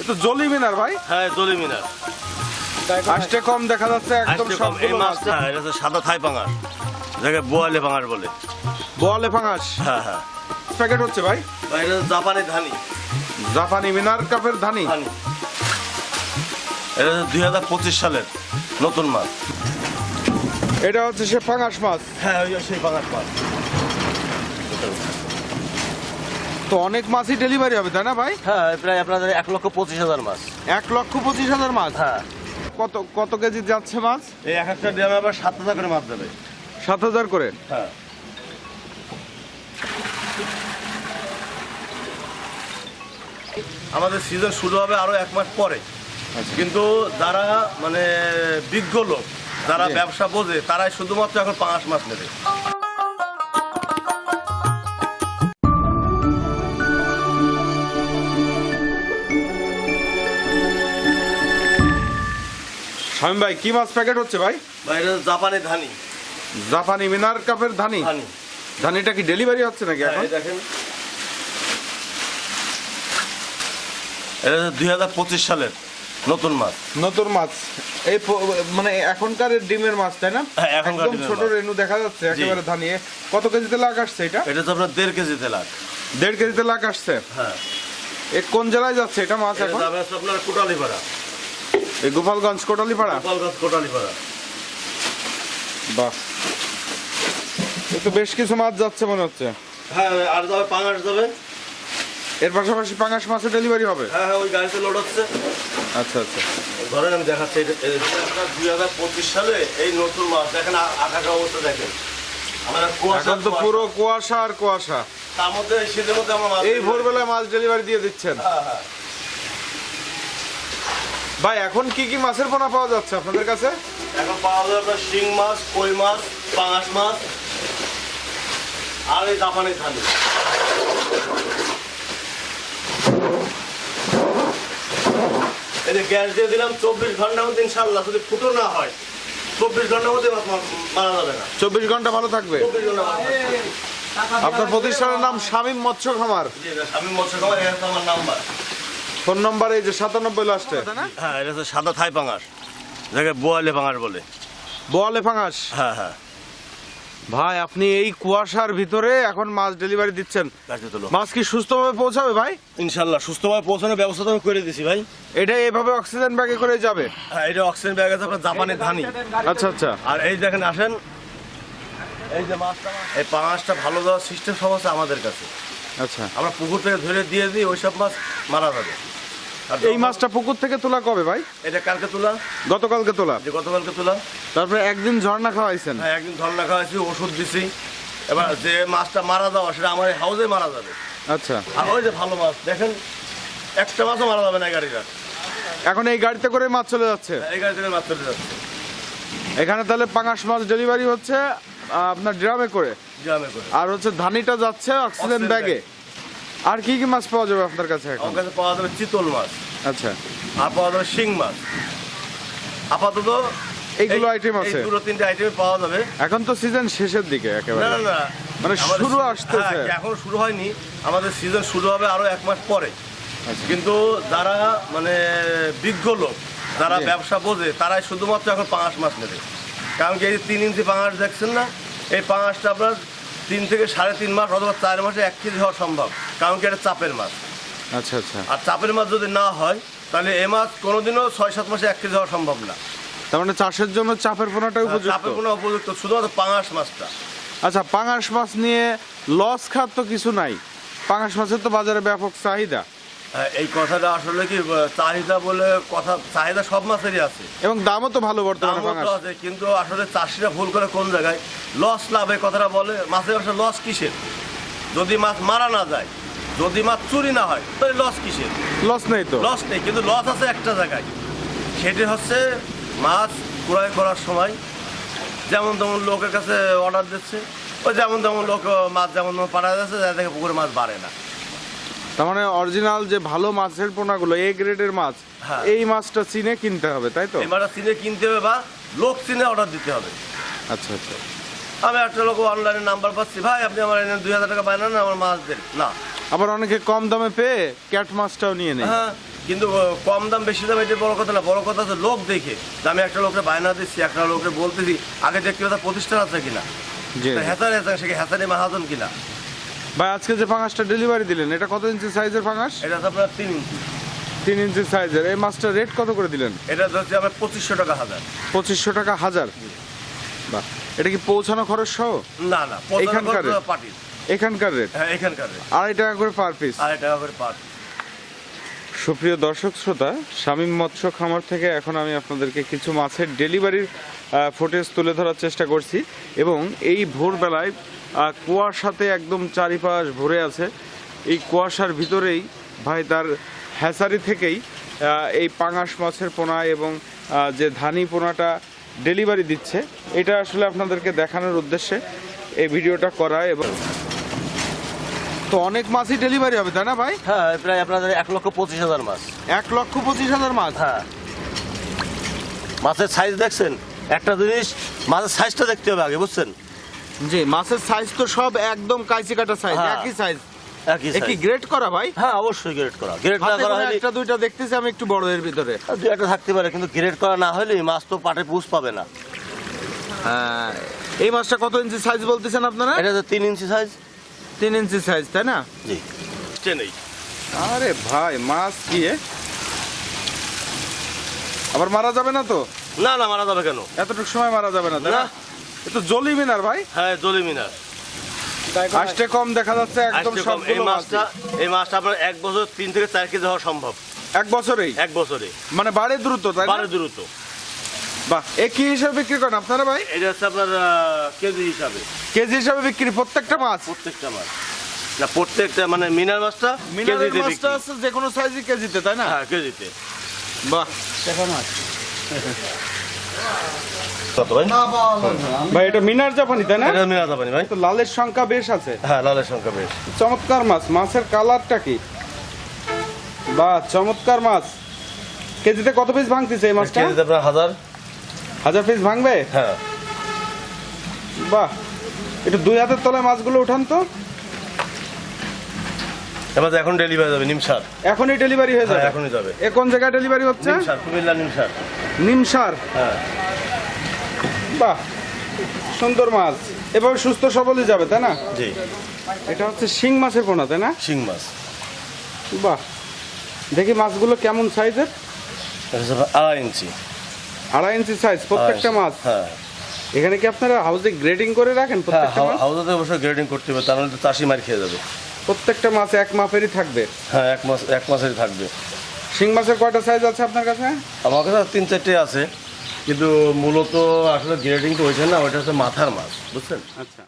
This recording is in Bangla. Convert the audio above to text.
এ তো জলি মিনার ভাই। হ্যাঁ জলি মিনার। আষ্টে কম দেখা যাচ্ছে একদম সবগুলো মাছ। মাছটা এটা হচ্ছে সাদা থাই পাঙাশ। যাকে বোয়ালে পাঙাশ বলে। বোয়ালে ফাঙাস হ্যাঁ হ্যাঁ। প্যাকেট হচ্ছে ভাই? বা এটা জাপানি ধানি। জাপানি মিনার কাপের ধানি? এটা হচ্ছে দুই হাজার পঁচিশ সালের নতুন মাছ। এটা হচ্ছে সে ফাঙাস মাছ। হ্যাঁ ওই সেই পাঙাশ মাছ। তো অনেক মাছই ডেলিভারি হবে তাই না ভাই? হ্যাঁ প্রায় আপনাদের এক লক্ষ পঁচিশ হাজার মাছ। এক লক্ষ পঁচিশ হাজার মাছ? হ্যাঁ। কত কত কেজি যাচ্ছে মাছ? এই এক একটা ড্রামে আবার সাত হাজার করে মাছ দেবে। সাত হাজার করে? হ্যাঁ। আমাদের সিজন শুরু হবে আরও এক মাস পরে। কিন্তু যারা মানে বিজ্ঞ লোক যারা ব্যবসা বোঝে তারাই শুধুমাত্র এখন পাঁচ মাস নেবে। স্বামী ভাই কি মাছ প্যাকেট হচ্ছে ভাই? এটা জাপানি ধানি। জাপানি মিনার কাপের ধানি? ধানি। ধানিটা কি ডেলিভারি হচ্ছে নাকি হ্যাঁ, এখন? দেখেন। এটা দুই হাজার পঁচিশ সালের নতুন মাছ। নতুন মাছ। এই মানে এখনকার ডিমের মাছ তাই না? হ্যাঁ, এখনকার ছোট রেনু দেখা যাচ্ছে একেবারে ধানিয়ে কত কেজিতে লাগ আসছে এটা? এটা তো আপনার দেড় কেজিতে লাখ দেড় কেজিতে লাগ আসছে? হ্যাঁ। এ কোন জেলায় যাচ্ছে এটা মাছ এখন? আপনার কোটালিপাড়া। এই গোপালগঞ্জ কোটালীপাড়া? গোপালগঞ্জ কোটালিপাড়া। বাহ। এ বেশ কিছু মাছ যাচ্ছে মনে হচ্ছে। হ্যাঁ আর যাবে পাঙাশ যাবে। এর পাশাপাশি পাঙাশ মাছের ডেলিভারি হবে? হ্যাঁ হ্যাঁ ওই গাড়িতে লোড হচ্ছে। আচ্ছা আচ্ছা। ধরেন আমি দেখাচ্ছি এটা দুই হাজার পঁচিশ সালে এই নতুন মাছ দেখেন আকাশের অবস্থা দেখেন। এখন তো পুরো কুয়াশা আর কুয়াশা। তার মধ্যে শীতের মধ্যে আমরা এই ভোরবেলায় মাছ ডেলিভারি দিয়ে দিচ্ছেন। হ্যাঁ হ্যাঁ। ভাই এখন কি কি মাছের পোনা পাওয়া যাচ্ছে আপনাদের কাছে? এখন পাওয়া আপনার শিং মাছ কই মাছ পাঙাশ মাছ আর এই জাপানি থালি এই যে গ্যাস দিয়ে দিলাম চব্বিশ ঘণ্টার মধ্যে ইনশাল্লাহ যদি ফুটো না হয় চব্বিশ ঘণ্টার মধ্যে মার- যাবে না। চব্বিশ ঘণ্টা ভালো থাকবে। চব্বিশ ঘণ্টা। আপনার প্রতিষ্ঠানের নাম শামীম মৎস্য খামার। জি, মৎস্য খামার এটা আমার নাম্বার। ফোন নম্বর এই যে সাতানব্বই লাস্টে হ্যাঁ এটা হচ্ছে সাদা থাই পাঙাশ। যাকে বোয়ালে পাঙাশ বলে। বোয়ালে ফাঙাস হ্যাঁ হ্যাঁ। ভাই আপনি এই কুয়াশার ভিতরে এখন মাছ ডেলিভারি দিচ্ছেন। মাছ কি সুস্থভাবে পৌঁছাবে ভাই? ইনশাল্লাহ সুস্থভাবে পৌঁছানোর ব্যবস্থা তো আমি করে দিছি ভাই। এটা এভাবে অক্সিজেন ব্যাগে করে যাবে? হ্যাঁ এটা অক্সিজেন ব্যাগ আছে আপনার জাপানের ধানি আচ্ছা আচ্ছা। আর এই দেখেন আসেন এই যে মাছটা এই পাঙাশটা ভালো দেওয়ার সিস্টেম সব আছে আমাদের কাছে। আচ্ছা। আমরা পুকুর থেকে ধরে দিয়ে দিই ওইসব মাছ মারা যাবে। এই মাছটা পুকুর থেকে তোলা কবে ভাই? এটা কালকে তোলা। গতকালকে তোলা? যে গতকালকে তোলা। তারপরে একদিন ঝর্ণা খাওয়াইছেন? হ্যাঁ একদিন ধর রাখা হয়েছে ওষুধ দিছি। এবার যে মাছটা মারা যাওয়া সেটা আমার হাউসে মারা যাবে। আচ্ছা। আর ওই যে ভালো মাছ দেখেন একটা মাছও মারা যাবে না এই গাড়িটা এখন এই গাড়িতে করে মাছ চলে যাচ্ছে? এই গাড়িতে থেকে মাছ চলে যাচ্ছে। এখানে তাহলে পাঙাশ মাছ ডেলিভারি হচ্ছে আপনার ড্রামে করে? ড্রামে করে। আর হচ্ছে ধানিটা যাচ্ছে অক্সিজেন ব্যাগে আর কি কি মাছ পাওয়া যাবে আপনার কাছে এখন? আমার কাছে পাওয়া যাবে চিতল মাছ। আচ্ছা। আর পাওয়া যাবে শিং মাছ। আপাতত এইগুলো এই- item আছে? দুটো তিনটে আইটেম পাওয়া যাবে। এখন তো সিজন শেষের দিকে একেবারে। না না মানে আমাদের শুরু সি- আসতেছে। হ্যাঁ, এখন শুরু হয়নি। আমাদের সিজন শুরু হবে আরও এক মাস পরে। আচ্ছা। কিন্তু যারা মানে বিজ্ঞ লোক যারা জি। ব্যবসা বোঝে তারাই শুধুমাত্র এখন পাঙাশ মাছ নেবে। কারণ কি এই যে তিন ইঞ্চি পাঙাশ দেখছেন না? এই পাঙাশটা আপনার তিন থেকে সাড়ে তিন মাস অথবা চার মাসে এক কেজি হওয়া সম্ভব। কারণ কি এটা চাপের মাছ। আচ্ছা আচ্ছা। আর চাপের মাছ যদি না হয় তাহলে এ মাছ কোনোদিনও ছয় সাত মাসে এক কেজি হওয়া সম্ভব না। তার মানে চাষের জন্য চাপের পোনাটা উপযুক্ত? চাপের পোনা উপযুক্ত শুধুমাত্র পাঙাশ মাছটা। আচ্ছা পাঙাশ মাছ নিয়ে লস খাত তো কিছু নাই। পাঙাশ মাছের তো বাজারে ব্যাপক চাহিদা। হ্যাঁ, এই কথাটা আসলে কি চাহিদা বলে কথা চাহিদা সব মাছেরই আছে। এবং দামও তো ভালো বর্তমানে পাঙাশ। আছে কিন্তু আসলে চাষিরা ভুল করে কোন জায়গায়? লস লাভ এই কথাটা বলে মাছের ব্যবসা লস কিসের? যদি মাছ মারা না যায় যদি মাছ চুরি না হয় তাহলে লস কিসের? লস নেই তো। লস নেই কিন্তু লস আছে একটা জায়গায়। সেটি হচ্ছে মাছ ক্রয় করার সময় যেমন তেমন লোকের কাছে অর্ডার দিচ্ছে ওই যেমন তেমন লোক মাছ যেমন তেমন পাঠা যাচ্ছে যাতে থেকে পুকুরে মাছ বাড়ে না। তার মানে অরিজিনাল যে ভালো মাছের পোনাগুলো এ গ্রেডের মাছ হ্যাঁ। এই মাছটা চিনে কিনতে হবে তাই তো? এই মাছটা চিনে কিনতে হবে বা লোক চিনে অর্ডার দিতে হবে। আচ্ছা আচ্ছা। আমি একটা লোক অনলাইনে নাম্বার পাচ্ছি ভাই আপনি আমার এনে দুই হাজার টাকা বানান আমার মাছ দেন। না। আবার অনেকে কম দামে পেয়ে ক্যাট মাছটাও নিয়ে নেয়। হ্যাঁ কিন্তু কম দাম বেশি দাম এটা বড় কথা না বড় কথা হচ্ছে লোক দেখে। আমি একটা লোকের বায়না দিচ্ছি একটা লোকের বলতেছি আগে দেখতে তার প্রতিষ্ঠান আছে কিনা? হ্যাঁসারি আছে সে হ্যাঁসারি মাহাজন কিনা? ভাই আজকে যে পাঙাশটা ডেলিভারি দিলেন এটা কত ইঞ্চি সাইজের পাঙাশ এটা আপনার তিন ইঞ্চি তিন ইঞ্চি সাইজের এই মাছটার রেট কত করে দিলেন? এটা হচ্ছে আপনার পঁচিশশো টাকা হাজার। পঁচিশশো টাকা হাজার? বাহ এটা কি পৌঁছানো খরচ সহ? না না এখানকার রেট? পার্টির। এখানকার রেট হ্যাঁ এখানকার রেট আড়াই টাকা করে পার পিস আড়াই টাকা করে পার সুপ্রিয় দর্শক শ্রোতা শামীম মৎস্য খামার থেকে এখন আমি আপনাদেরকে কিছু মাছের ডেলিভারির ফুটেজ তুলে ধরার চেষ্টা করছি এবং এই ভোরবেলায় কুয়াশাতে একদম চারিপাশ ভরে আছে। এই কুয়াশার ভিতরেই ভাই তার হ্যাসারি থেকেই এই পাঙাশ মাছের পোনা এবং যে ধানি পোনাটা ডেলিভারি দিচ্ছে। এটা আসলে আপনাদেরকে দেখানোর উদ্দেশ্যে এই ভিডিওটা করা এবং তো অনেক মাছই ডেলিভারি হবে তাই না ভাই? হ্যাঁ প্রায় আপনাদের এক লক্ষ পঁচিশ হাজার মাছ। এক লক্ষ পঁচিশ হাজার মাছ? হ্যাঁ। মাছের সাইজ দেখছেন? একটা জিনিস মাছের সাইজটা দেখতে হবে আগে বুঝছেন? জি মাছের সাইজ তো সব একদম কাইচি কাটা সাইজ হ্যাঁ। একই সাইজ একই এ কি size। গ্রেড করা ভাই? হ্যাঁ অবশ্যই গ্রেড করা। গ্রেড না হাতে করা গোনা হলে একটা দুইটা দেখতেছি আমি একটু বড় এর ভিতরে। দু একটা থাকতে পারে কিন্তু গ্রেড করা না হলে মাছ তো পাটে পুষ পাবে না। হ্যাঁ। এই মাছটা কত ইঞ্চি সাইজ বলতেছেন আপনারা? এটা তো তিন ইঞ্চি সাইজ তিন ইঞ্চি সাইজ তাই না? জি। চেনেই আরে ভাই মাছ কি আবার মারা যাবে না তো? না না মারা যাবে কেন? এতটুকু সময় মারা যাবে না তাই না। জলি মিনার ভাই। হ্যাঁ জলি মিনার। আসতে কম দেখা যাচ্ছে একদম সবগুলো মাছটা এই মাছটা আপনার এক বছর তিন থেকে চার কেজি হওয়া সম্ভব। এক বছরেই? এক বছরে। মানে বাড়ে দ্রুত তাই বারে দ্রুত। বাহ এ কি হিসাবে বিক্রি করেন আপনারা ভাই? এটা হচ্ছে আপনার কেজি হিসাবে। কেজি হিসাবে বিক্রি প্রত্যেকটা মাছ? প্রত্যেকটা মাছ। না প্রত্যেকটা মানে মিনার মাছটা মিনারের মাছটা আছে যে কোনো সাইজই কেজিতে তাই না? হ্যাঁ কেজিতে। বাহ। কত ভাই? ভাই এটা মিনার জাপানি তাই না? এটা মিনার যাবানি ভাই। তো লালের সংখ্যা বেশ আছে। হ্যাঁ লালের সংখ্যা বেশ। চমৎকার মাছ। মাছের কালারটা কি? বাহ চমৎকার মাছ। কেজিতে কত পিস ভাঙতেছে এই মাছটা? কেজিতে আপনার হাজার। হাজার পিস ভাঙবে? হ্যাঁ। বাহ একটু দুই হাতের তলায় মাছগুলো উঠান তো। এবার এখন ডেলিভারি যাবে নিমসার এখনই ডেলিভারি হয়ে হ্যাঁ যাবে? এখনই যাবে। এ কোন জায়গায় ডেলিভারি হচ্ছে? নিমসার কুমিল্লা নিমসার নিমসার হ্যাঁ। বাহ সুন্দর মাছ। এভাবে সুস্থ সবলই যাবে তাই না? জি। এটা হচ্ছে শিং মাছের পোনা তাই না? শিং মাছ। বাহ দেখি মাছগুলো কেমন সাইজের? আড়াই ইঞ্চি। আড়াই ইঞ্চি সাইজ প্রত্যেকটা মাছ? হ্যাঁ। এখানে কি আপনারা হাউসে গ্রেডিং করে রাখেন হ্যাঁ প্রত্যেকটা মাছ? হাউসে অবশ্যই গ্রেডিং করতে হবে তার মধ্যে চাষি মার খেয়ে যাবে। প্রত্যেকটা মাছ এক মাপেরই থাকবে? হ্যাঁ এক মাস এক মাসেরই থাকবে। শিং মাছের কয়টা সাইজ আছে আপনার কাছে? আমার কাছে তিন চারটে আছে কিন্তু মূলত আসলে গ্রেডিং তো হয়েছে না ওইটা হচ্ছে মাথার মাছ বুঝছেন? আচ্ছা।